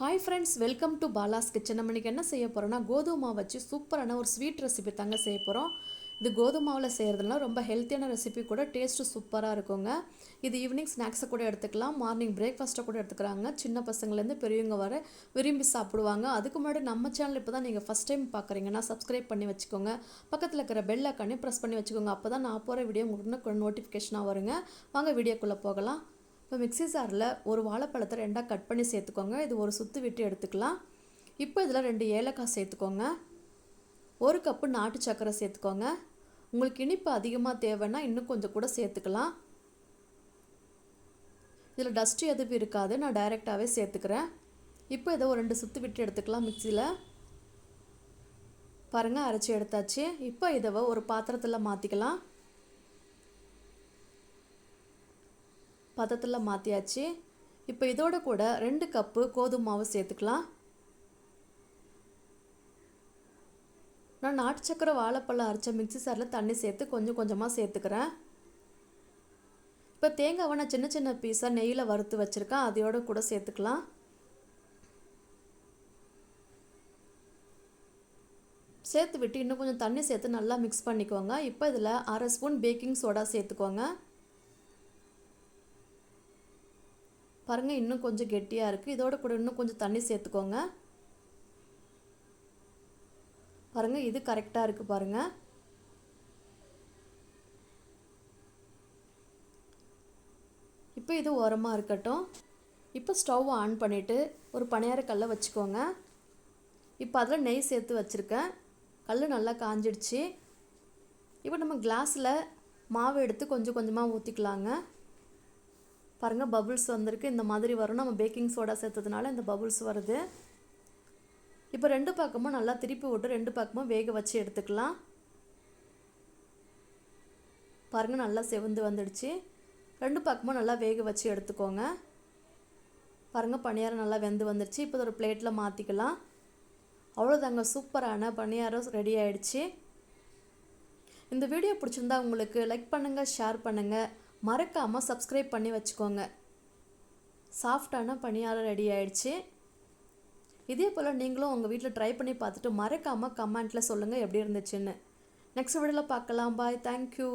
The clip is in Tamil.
Hi friends welcome to Bala's kitchen நம்ம இன்றைக்கி என்ன செய்ய போகிறோம்னா கோதுமை மாவு வச்சு சூப்பரான ஒரு ஸ்வீட் ரெசிபி தாங்க செய்ய போகிறோம் இது கோதுமை மாவில் செய்கிறதுனால ரொம்ப ஹெல்த்தியான ரெசிபி கூட டேஸ்ட்டு சூப்பராக இருக்குங்க. இது ஈவினிங் ஸ்நாக்ஸை கூட எடுத்துக்கலாம். மார்னிங் பிரேக்ஃபாஸ்ட்டை கூட எடுத்துக்கிறாங்க. சின்ன பசங்கள்லேருந்து பெரியவங்க வர விரும்பி சாப்பிடுவாங்க. அதுக்கு முன்னாடி நம்ம சேனல் இப்போ தான் நீங்கள் ஃபஸ்ட் டைம் பார்க்குறீங்கன்னா சப்ஸ்கிரைப் பண்ணி வச்சுக்கோங்க. பக்கத்தில் இருக்கிற பெல் அக்கானே ப்ரெஸ் பண்ணி வச்சுக்கோங்க. அப்போ தான் நான் போகிற வீடியோ உங்களுக்கு நோட்டிஃபிகேஷனாக வருங்க. வாங்க வீடியோக்குள்ளே போகலாம். இப்போ மிக்ஸி ஜாரில் ஒரு வாழைப்பழத்தை ரெண்டாக கட் பண்ணி சேர்த்துக்கோங்க. இது ஒரு சுத்து விட்டு எடுத்துக்கலாம். இப்போ இதில் ரெண்டு ஏலக்காய் சேர்த்துக்கோங்க. ஒரு கப்பு நாட்டு சர்க்கரை சேர்த்துக்கோங்க. உங்களுக்கு இனிப்பு அதிகமாக தேவைன்னா இன்னும் கொஞ்சம் கூட சேர்த்துக்கலாம். இதில் டஸ்ட்டு எதுவும் இருக்காது. நான் டைரெக்டாகவே சேர்த்துக்கிறேன். இப்போ இதை ஒரு ரெண்டு சுத்து விட்டு எடுத்துக்கலாம் மிக்சியில் பாருங்கள் அரைச்சி எடுத்தாச்சு. இப்போ இதை ஒரு பாத்திரத்தில் மாற்றிக்கலாம் பதத்தில் மாற்றியாச்சு இப்போ இதோட கூட ரெண்டு கப்பு கோதுமை மாவு சேர்த்துக்கலாம். நான் நாட்டு சக்கரை வாழைப்பழம் அரைச்ச மிக்சி சாரில் தண்ணி சேர்த்து கொஞ்சம் கொஞ்சமாக சேர்த்துக்கிறேன். இப்போ தேங்காவை நான் சின்ன சின்ன பீஸாக நெய்யில் வறுத்து வச்சுருக்கேன். அதையோட கூட சேர்த்துக்கலாம். சேர்த்து விட்டு இன்னும் கொஞ்சம் தண்ணி சேர்த்து நல்லா மிக்ஸ் பண்ணிக்கோங்க. இப்போ இதில் அரை ஸ்பூன் பேக்கிங் சோடா சேர்த்துக்கோங்க. பாருங்கள் இன்னும் கொஞ்சம் கெட்டியாக இருக்குது இதோட கூட இன்னும் கொஞ்சம் தண்ணி சேர்த்துக்கோங்க. பாருங்கள் இது கரெக்டாக இருக்குது பாருங்கள் இப்போ இது ஓரமாக இருக்கட்டும். இப்போ ஸ்டவ் ஆன் பண்ணிவிட்டு ஒரு பணியாரக்கல்லை வச்சுக்கோங்க. இப்போ அதில் நெய் சேர்த்து வச்சுருக்கேன். கல் நல்லா காஞ்சிடுச்சு. இப்போ நம்ம கிளாஸில் மாவு எடுத்து கொஞ்சம் கொஞ்சமாக ஊற்றிக்கலாங்க பாருங்கள் பபுள்ஸ் வந்திருக்கு. இந்த மாதிரி வரும். நம்ம பேக்கிங் சோடா சேர்த்ததுனால இந்த பபுள்ஸ் வருது. இப்போ ரெண்டு பக்கமும் நல்லா திருப்பி விட்டு ரெண்டு பக்கமும் வேக வச்சு எடுத்துக்கலாம். பாருங்கள் நல்லா செவந்து வந்துடுச்சு. ரெண்டு பக்கமும் நல்லா வேக வச்சு எடுத்துக்கோங்க. பாருங்கள் பணியாரம் நல்லா வெந்து வந்துடுச்சு. இப்போ ஒரு பிளேட்டில் மாற்றிக்கலாம் அவ்வளோதாங்க சூப்பரான பணியாரம் ரெடி ஆகிடுச்சு இந்த வீடியோ பிடிச்சிருந்தா உங்களுக்கு லைக் பண்ணுங்கள் ஷேர் பண்ணுங்கள் மறக்காமல் சப்ஸ்கிரைப் பண்ணி வச்சுக்கோங்க. சாஃப்டான பணியாரம் ரெடி ஆயிடுச்சு. இதே போல் நீங்களும் உங்கள் வீட்டில் ட்ரை பண்ணி பார்த்துட்டு மறக்காமல் கமெண்ட்டில் சொல்லுங்கள் எப்படி இருந்துச்சுன்னு. நெக்ஸ்ட் வீடியோவில் பார்க்கலாம். Bye thank you